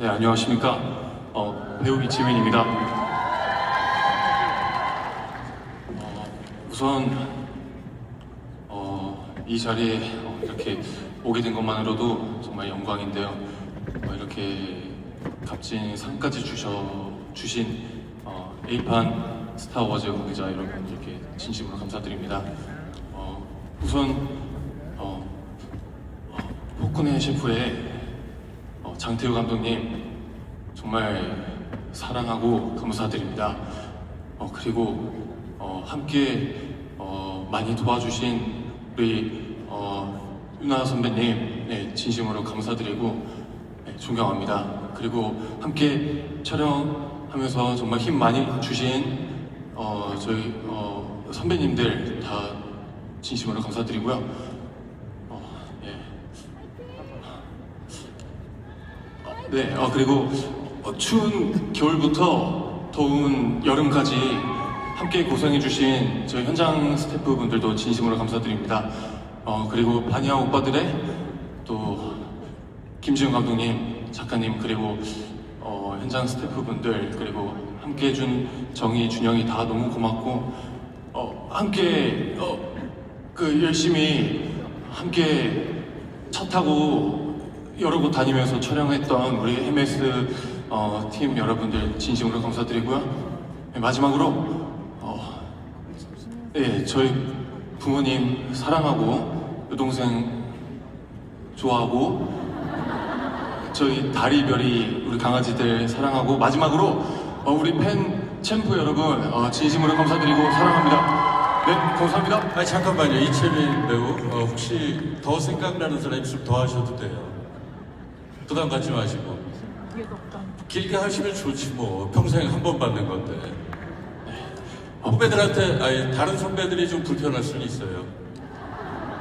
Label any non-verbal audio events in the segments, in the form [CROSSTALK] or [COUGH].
네, 안녕하십니까. 어, 배우 이치민입니다. 어, 우선 어, 이 자리에 어, 이렇게 오게 된 것만으로도 정말 영광인데요. 어, 이렇게 값진 상까지 주셔 주신 어, 에이판 스타워즈 관계자 여러분 이렇게 진심으로 감사드립니다. 어, 우선 어, 어, 포크네 셰프의 어, 장태우 감독님 정말 사랑하고 감사드립니다. 어, 그리고 어, 함께 어, 많이 도와주신 우리 어, 유나 선배님 네, 진심으로 감사드리고 네, 존경합니다. 그리고 함께 촬영하면서 정말 힘 많이 주신 어, 저희 어, 선배님들 다 진심으로 감사드리고요. 어, 예. 네, 어, 그리고 어, 추운 겨울부터 더운 여름까지 함께 고생해주신 저희 현장 스태프분들도 진심으로 감사드립니다. 어, 그리고 바니아 오빠들의 또 김지훈 감독님, 작가님, 그리고 어, 현장 스태프분들, 그리고 함께 해준 정희, 준영이 다 너무 고맙고, 어, 함께, 어, 그 열심히 함께 차 타고 여러 곳 다니면서 촬영했던 우리 MS 어, 팀 여러분들 진심으로 감사드리고요. 네, 마지막으로 어, 예, 저희 부모님 사랑하고 여동생 좋아하고 저희 다리 별이 우리 강아지들 사랑하고 마지막으로 어, 우리 팬 챔프 여러분 어, 진심으로 감사드리고 사랑합니다. 네, 감사합니다. 아니 잠깐만요 이채민 배우 어, 혹시 더 생각나는 사람 있으면 더 하셔도 돼요 부담 갖지 마시고 길게 하시면 좋지 뭐 평생 한 번 받는 건데 후배들한테 아니 다른 선배들이 좀 불편할 수는 있어요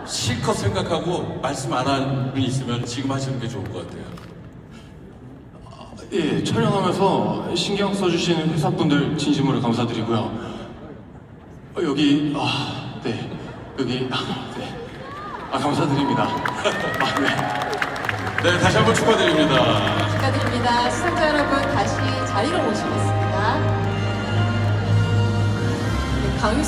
실컷 생각하고 말씀 안한 분이 있으면 지금 하시는 게 좋을 것 같아요 예, 촬영하면서 신경 써주시는 회사분들 진심으로 감사드리고요. 어, 여기, 아, 네, 여기, 아, 네. 아, 감사드립니다. [LAUGHS] 아, 네. 네 다시 한번 축하드립니다 축하드립니다. 시청자 여러분 다시 자리로 모시겠습니다. 네, 강유